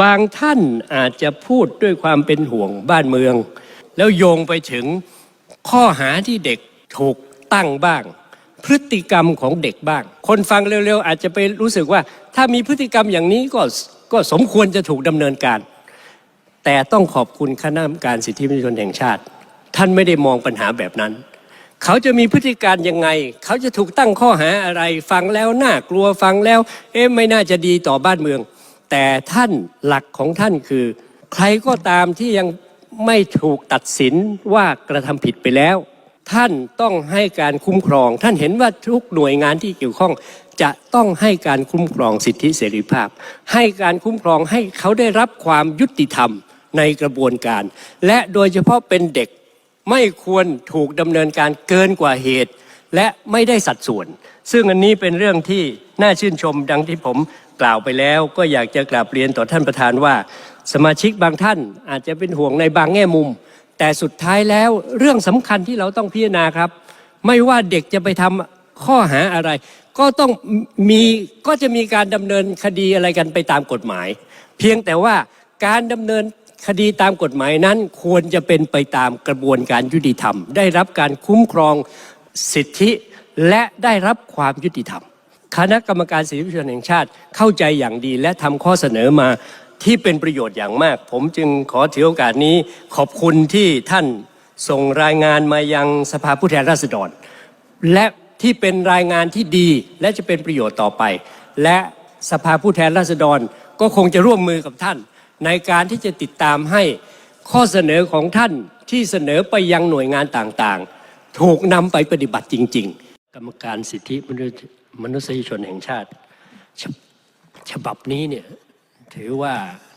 บางท่านอาจจะพูดด้วยความเป็นห่วงบ้านเมือง แล้วโยงไปถึงข้อหาที่เด็กถูกตั้งบ้าง พฤติกรรมของเด็กบ้าง คนฟังเร็วๆ อาจจะไปรู้สึกว่า ถ้ามีพฤติกรรมอย่างนี้ก็ก็สมควรจะถูกดำเนินการ แต่ต้องขอบคุณคณะกรรมการสิทธิมนุษยชนแห่งชาติ ท่านไม่ได้มองปัญหาแบบนั้น เขาจะมีพฤติการยังไง เขาจะถูกตั้งข้อหาอะไร ฟังแล้วน่ากลัวฟังแล้ว เอ๊ะไม่น่าจะดีต่อบ้านเมือง แต่ท่านหลักของท่านคือ ใครก็ตามที่ยังไม่ถูกตัดสินว่ากระทำผิดไปแล้ว ท่านต้องให้การคุ้มครอง ท่านเห็นว่าทุกหน่วยงานที่เกี่ยวข้อง จะต้องให้การคุ้มครองสิทธิเสรีภาพ ให้การคุ้มครองให้เขาได้รับความยุติธรรมในกระบวนการ และโดยเฉพาะเป็นเด็กไม่ควรถูกดำเนินการเกินกว่าเหตุ และไม่ได้สัดส่วน ซึ่งอันนี้เป็นเรื่องที่น่าชื่นชมดังที่ผม กล่าวไปแล้ว ก็อยากจะกราบเรียนต่อท่านประธานว่า สมาชิกบางท่านอาจจะเป็นห่วงในบางแง่มุม แต่สุดท้ายแล้วเรื่องสำคัญที่เราต้องพิจารณาครับ ไม่ว่าเด็กจะไปทำข้อหาอะไร ก็ต้องมีก็จะมีการดำเนินคดีอะไรกันไปตามกฎหมาย เพียงแต่ว่าการดำเนินคดีตามกฎหมายนั้นควรจะเป็นไปตามกระบวนการยุติธรรม ได้รับการคุ้มครองสิทธิและได้รับความยุติธรรม คณะกรรมการสิทธิมนุษยชนแห่งชาติเข้าใจอย่างดีและทำข้อเสนอมาที่เป็นประโยชน์อย่างมาก ผมจึงขอถือโอกาสนี้ขอบคุณที่ท่านส่งรายงานมายังสภาผู้แทนราษฎร และที่เป็นรายงานที่ดีและจะเป็นประโยชน์ต่อไป และสภาผู้แทนราษฎรก็คงจะร่วมมือกับท่าน ในการที่จะติดตามให้ข้อเสนอของท่านที่เสนอไปยังหน่วยงานต่างๆ ถูกนำไปปฏิบัติจริง ๆ กรรมการสิทธิมนุษย มนุษยชนแห่งชาติฉบฉบับนี้เนี่ยถือว่า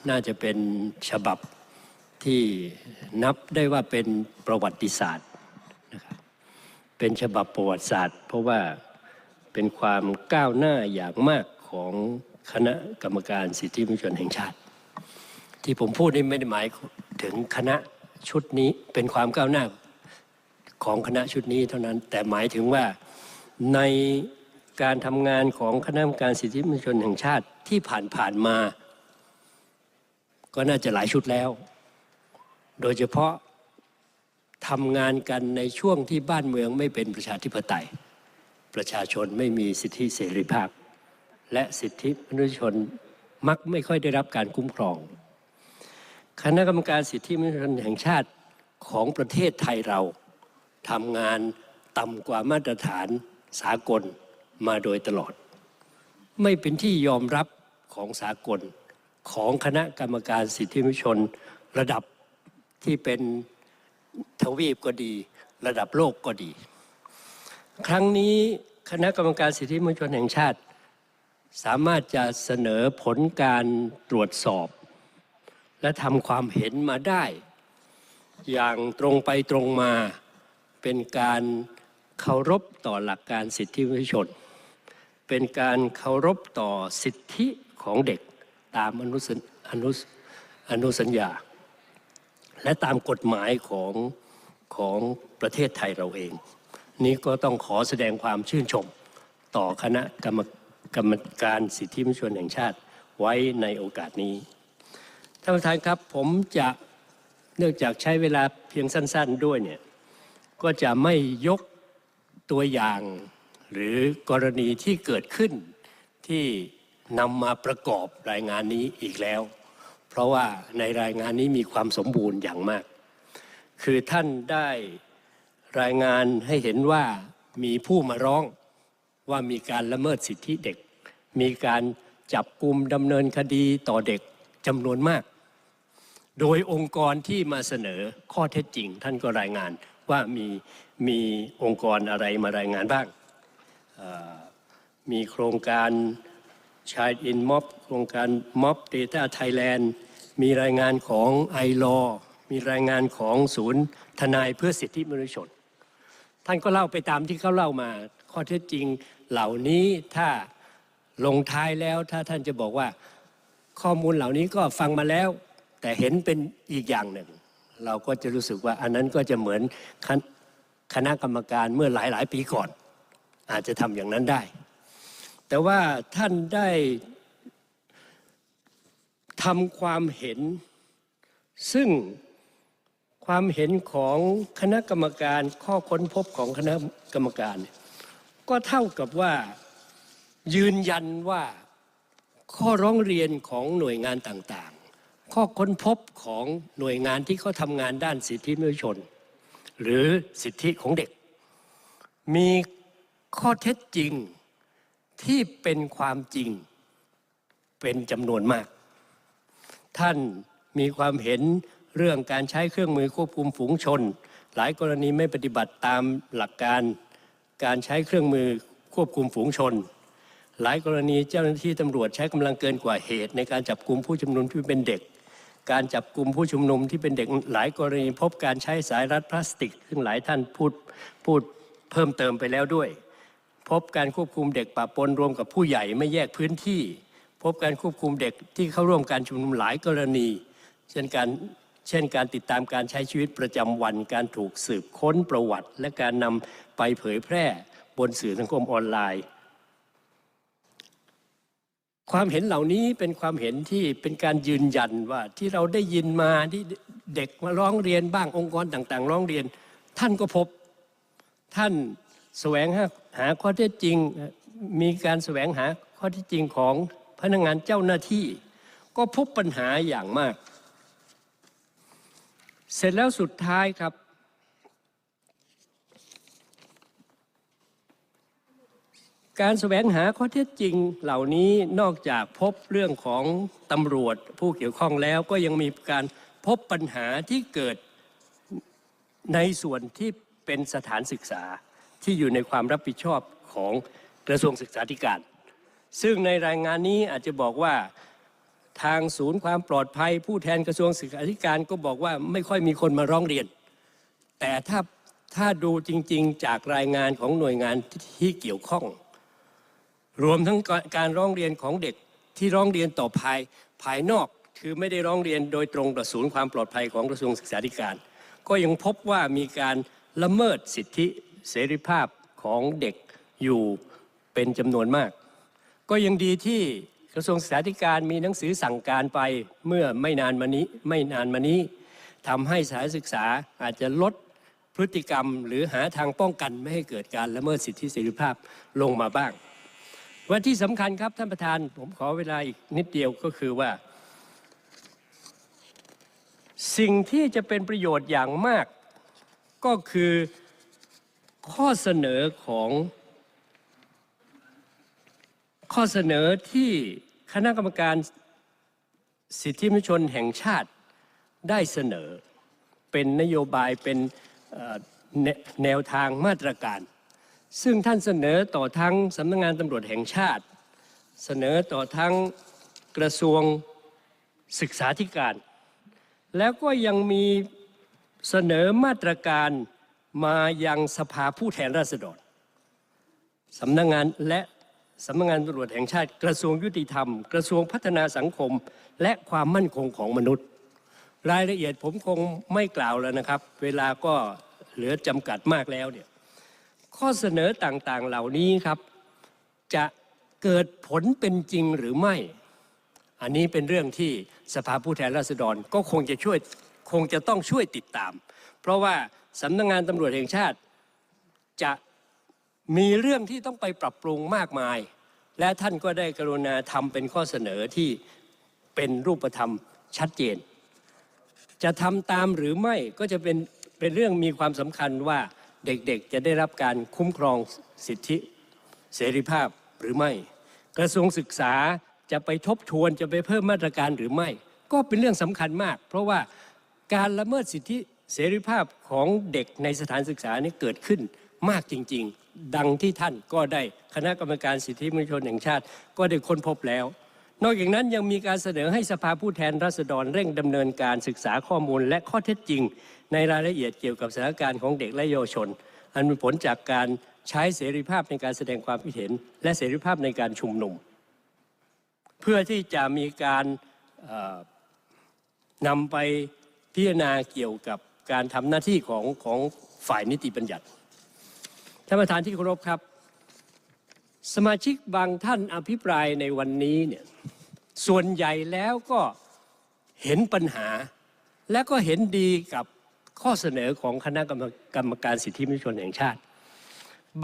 น่าจะเป็นฉบับที่นับได้ว่าเป็นประวัติศาสตร์เป็นฉบับประวัติศาสตร์ เพราะว่าเป็นความก้าวหน้าอย่างมากของคณะกรรมการสิทธิมนุษยชนแห่งชาติ ที่ผมพูดนี่ไม่ได้หมายถึงคณะชุดนี้เป็นความก้าวหน้าของคณะชุดนี้เท่านั้นแต่หมายถึงว่าใน การทำงานของคณะกรรมการสิทธิมนุษยชนแห่งชาติที่ผ่านๆมา ก็น่าจะหลายชุดแล้ว โดยเฉพาะทำงานกันในช่วงที่บ้านเมืองไม่เป็นประชาธิปไตย ประชาชนไม่มีสิทธิเสรีภาพ และสิทธิมนุษยชนมักไม่ค่อยได้รับการคุ้มครอง คณะกรรมการสิทธิมนุษยชนแห่งชาติของประเทศไทยเราทำงานต่ำกว่ามาตรฐานสากล มาโดยตลอด ไม่เป็นที่ยอมรับของสากลของคณะกรรมการสิทธิมนุษยชน ระดับที่เป็นทวีปก็ดี ระดับโลกก็ดี ครั้งนี้คณะกรรมการสิทธิมนุษยชนแห่งชาติ สามารถจะเสนอผลการตรวจสอบ และทำความเห็นมาได้ อย่างตรงไปตรงมาเป็นการเคารพต่อหลักการสิทธิมนุษยชน เป็นการเคารพต่อสิทธิของเด็กตามอนุสัญอนุอนุสัญญา และตามกฎหมายของของประเทศไทยเราเอง นี่ก็ต้องขอแสดงความชื่นชม ต่อคณะกรรมกรรมการสิทธิมนุษยชนแห่งชาติไว้ในโอกาสนี้ ท่านประธานครับผมจะเนื่องจากใช้เวลาเพียงสั้น ๆด้วยเนี่ยก็จะไม่ยกตัวอย่าง หรือกรณีที่เกิดขึ้นที่นำมาประกอบรายงานนี้อีกแล้ว เพราะว่าในรายงานนี้มีความสมบูรณ์อย่างมาก คือท่านได้รายงานให้เห็นว่ามีผู้มาร้องว่ามีการละเมิดสิทธิเด็ก มีการจับกลุ่มดำเนินคดีต่อเด็กจำนวนมาก โดยองค์กรที่มาเสนอข้อเท็จจริง ท่านก็รายงานว่ามีมีองค์กรอะไรมารายงานบ้าง มีโครงการ Child in Mob โครงการ Mob Data Thailand มีรายงานของไอรอมีรายงานของศูนย์ทนายเพื่อสิทธิมนุษยชน ท่านก็เล่าไปตามที่เขาเล่ามา ข้อเท็จจริงเหล่านี้ถ้าลงท้ายแล้วถ้าท่านจะบอกว่าข้อมูลเหล่านี้ก็ฟังมาแล้ว แต่เห็นเป็นอีกอย่างหนึ่ง เราก็จะรู้สึกว่าอันนั้นก็จะเหมือนคณะกรรมการเมื่อหลายหลายๆปีก่อน อาจจะทำอย่างนั้นได้ แต่ว่าท่านได้ทำความเห็น ซึ่งความเห็นของคณะกรรมการข้อค้นพบของคณะกรรมการ ก็เท่ากับว่ายืนยันว่าข้อร้องเรียนของหน่วยงานต่างๆ ข้อค้นพบของหน่วยงานที่เขาทำงานด้านสิทธิมนุษยชน หรือสิทธิของเด็ก มี ข้อเท็จจริงที่เป็นความจริงเป็นจำนวนมาก ท่านมีความเห็นเรื่องการใช้เครื่องมือควบคุมฝูงชน หลายกรณีไม่ปฏิบัติตามหลักการการใช้เครื่องมือควบคุมฝูงชน หลายกรณีเจ้าหน้าที่ตำรวจใช้กำลังเกินกว่าเหตุ ในการจับกลุ่มผู้ชุมนุมที่เป็นเด็ก การจับกลุ่มผู้ชุมนุมที่เป็นเด็กหลายกรณีพบการใช้สายรัดพลาสติก ซึ่งหลายท่านพูดพูดเพิ่มเติมไปแล้วด้วย พบการควบคุมเด็กปะปนรวมกับผู้ใหญ่ไม่แยกพื้นที่ พบการควบคุมเด็กที่เข้าร่วมการชุมนุมหลายกรณี เช่นการเช่นการติดตามการใช้ชีวิตประจำวัน การถูกสืบค้นประวัติ และการนำไปเผยแพร่บนสื่อสังคมออนไลน์ ความเห็นเหล่านี้เป็นความเห็นที่เป็นการยืนยันว่าที่เราได้ยินมาที่เด็กมาร้องเรียนบ้างองค์กรต่างๆ ร้องเรียน ท่านก็พบท่าน แสวงหาข้อเท็จจริง มีการแสวงหาข้อเท็จจริงของพนักงานเจ้าหน้าที่ ก็พบปัญหาอย่างมาก เสร็จแล้วสุดท้ายครับ การแสวงหาข้อเท็จจริงเหล่านี้นอกจากพบเรื่องของตำรวจผู้เกี่ยวข้องแล้วก็ยังมีการพบปัญหาที่เกิดในส่วนที่เป็นสถานศึกษา ที่อยู่ในความรับผิดชอบของกระทรวงศึกษาธิการ ซึ่งในรายงานนี้อาจจะบอกว่าทางศูนย์ความปลอดภัย ผู้แทนกระทรวงศึกษาธิการก็บอกว่าไม่ค่อยมีคนมาร้องเรียน แต่ถ้าถ้าดูจริงๆ จากรายงานของหน่วยงานที่เกี่ยวข้อง รวมทั้งการร้องเรียนของเด็กที่ร้องเรียนต่อภายภายนอกคือไม่ได้ร้องเรียนโดยตรงต่อศูนย์ความปลอดภัยของกระทรวงศึกษาธิการ ก็ยังพบว่ามีการละเมิดสิทธิ เสรีภาพของเด็กอยู่เป็นจำนวนมาก ก็ยังดีที่กระทรวงศึกษาธิการมีหนังสือสั่งการไปเมื่อไม่นานมานี้ไม่นานมานี้ทำให้สถานศึกษาอาจจะลดพฤติกรรม หรือหาทางป้องกันไม่ให้เกิดการละเมิดสิทธิเสรีภาพลงมาบ้าง วันที่สำคัญครับท่านประธานผมขอเวลาอีกนิดเดียวก็คือว่า สิ่งที่จะเป็นประโยชน์อย่างมากก็คือ ข้อเสนอของข้อเสนอที่คณะกรรมการสิทธิมนุษยชนแห่งชาติได้เสนอ เป็นนโยบายเป็นแนวทางมาตรการ ซึ่งท่านเสนอต่อทั้งสำนักงงานตำรวจแห่งชาติ เสนอต่อทั้งกระทรวงศึกษาธิการ แล้วก็ยังมีเสนอมาตรการ มายังสภาผู้แทนราษฎรสำนักงงานและสำนักงานตำรวจแห่งชาติ กระทรวงยุติธรรม กระทรวงพัฒนาสังคม และความมั่นคงของมนุษย์ รายละเอียดผมคงไม่กล่าวแล้วนะครับ เวลาก็เหลือจำกัดมากแล้วเนี่ยข้อเสนอต่างๆเหล่านี้ครับ จะเกิดผลเป็นจริงหรือไม่ อันนี้เป็นเรื่องที่สภาผู้แทนราษฎรก็คงจะช่วยคงจะต้องช่วยติดตาม เพราะว่า สำนักงงานตำรวจแห่งชาติ จะมีเรื่องที่ต้องไปปรับปรุงมากมาย และท่านก็ได้กรุณาทำเป็นข้อเสนอที่เป็นรูปธรรมชัดเจน จะทำตามหรือไม่ก็จะเป็นเป็นเรื่องมีความสำคัญว่าเด็กๆจะได้รับการคุ้มครองสิทธิเสรีภาพหรือไม่ กระทรวงศึกษาจะไปทบทวนจะไปเพิ่มมาตรการหรือไม่ ก็เป็นเรื่องสำคัญมาก เพราะว่าการละเมิดสิทธิ เสรีภาพของเด็กในสถานศึกษานี้เกิดขึ้นมากจริง ๆ ดังที่ท่านก็ได้คณะกรรมการสิทธิมนุษยชนแห่งชาติก็ได้ค้นพบแล้ว นอกจากนั้นยังมีการเสนอให้สภาผู้แทนราษฎรเร่งดำเนินการศึกษาข้อมูลและข้อเท็จจริง ในรายละเอียดเกี่ยวกับสถานการณ์ของเด็กและเยาวชน อันเป็นผลจากการใช้เสรีภาพในการแสดงความคิดเห็น และเสรีภาพในการชุมนุม เพื่อที่จะมีการนำไปพิจารณาเกี่ยวกับ การทำหน้าที่ของของฝ่ายนิติบัญญัติท่านประธานที่เคารพครับ สมาชิกบางท่านอภิปรายในวันนี้เนี่ยส่วนใหญ่แล้วก็เห็นปัญหา และก็เห็นดีกับข้อเสนอของคณะกรรมกรรมการสิทธิมนุษยชนแห่งชาติ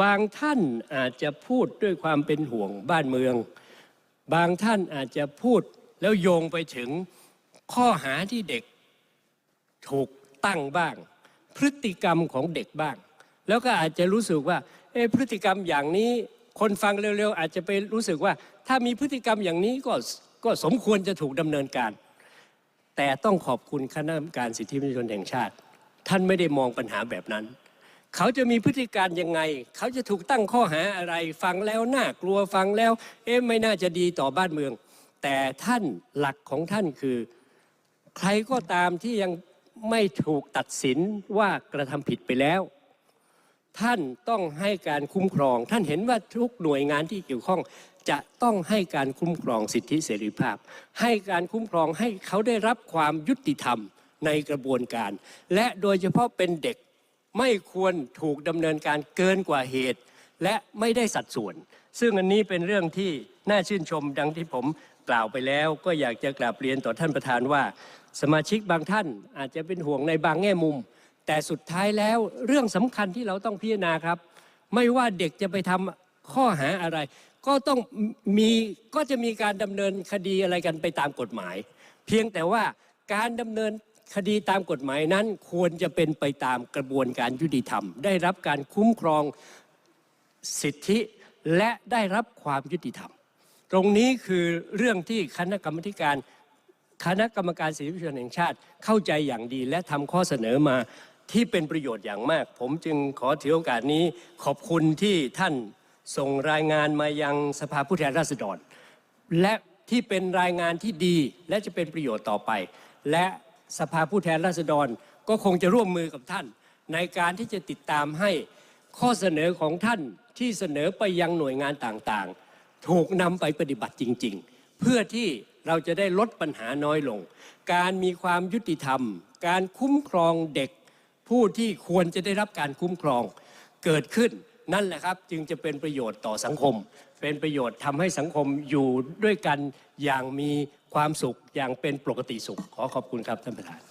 บางท่านอาจจะพูดด้วยความเป็นห่วงบ้านเมือง บางท่านอาจจะพูดแล้วโยงไปถึงข้อหาที่เด็กถูก ตั้งบ้าง พฤติกรรมของเด็กบ้าง แล้วก็อาจจะรู้สึกว่าเอะพฤติกรรมอย่างนี้คนฟังเร็วๆ อาจจะไปรู้สึกว่า ถ้ามีพฤติกรรมอย่างนี้ก็ก็สมควรจะถูกดำเนินการ แต่ต้องขอบคุณคณะกรรมการสิทธิมนุษยชนแห่งชาติ ท่านไม่ได้มองปัญหาแบบนั้น เขาจะมีพฤติการยังไง เขาจะถูกตั้งข้อหาอะไรฟังแล้วน่ากลัวฟังแล้ว เอ๊ะไม่น่าจะดีต่อบ้านเมือง แต่ท่านหลักของท่านคือ ใครก็ตามที่ยัง ไม่ถูกตัดสินว่ากระทำผิดไปแล้ว ท่านต้องให้การคุ้มครอง ท่านเห็นว่าทุกหน่วยงานที่เกี่ยวข้อง จะต้องให้การคุ้มครองสิทธิเสรีภาพ ให้การคุ้มครองให้เขาได้รับความยุติธรรมในกระบวนการ และโดยเฉพาะเป็นเด็กไม่ควรถูกดำเนินการเกินกว่าเหตุ และไม่ได้สัดส่วน ซึ่งอันนี้เป็นเรื่องที่น่าชื่นชมดังที่ผมกล่าวไปแล้ว ก็อยากจะกราบเรียนต่อท่านประธานว่า สมาชิกบางท่านอาจจะเป็นห่วงในบางแง่มุม แต่สุดท้ายแล้วเรื่องสำคัญที่เราต้องพิจารณาครับ ไม่ว่าเด็กจะไปทำข้อหาอะไร ก็ต้องมีก็จะมีการดำเนินคดีอะไรกันไปตามกฎหมาย เพียงแต่ว่าการดำเนินคดีตามกฎหมายนั้นควรจะเป็นไปตามกระบวนการยุติธรรม ได้รับการคุ้มครองสิทธิและได้รับความยุติธรรม ตรงนี้คือเรื่องที่คณะกรรมการ คณะกรรมการสิทธิมนุษยชนแห่งชาติเข้าใจอย่างดีและทำข้อเสนอมาที่เป็นประโยชน์อย่างมาก ผมจึงขอถือโอกาสนี้ขอบคุณที่ท่านส่งรายงานมายังสภาผู้แทนราษฎร และที่เป็นรายงานที่ดีและจะเป็นประโยชน์ต่อไป และสภาผู้แทนราษฎรก็คงจะร่วมมือกับท่าน ในการที่จะติดตามให้ข้อเสนอของท่านที่เสนอไปยังหน่วยงานต่างๆ ถูกนำไปปฏิบัติจริง ๆ เพื่อที่ เราจะได้ลดปัญหาน้อยลง การมีความยุติธรรม การคุ้มครองเด็ก ผู้ที่ควรจะได้รับการคุ้มครองเกิดขึ้นนั่นแหละครับจึงจะเป็นประโยชน์ต่อสังคม เป็นประโยชน์ทำให้สังคมอยู่ด้วยกันอย่างมีความสุขอย่างเป็นปกติสุข ขอขอบคุณครับท่านประธาน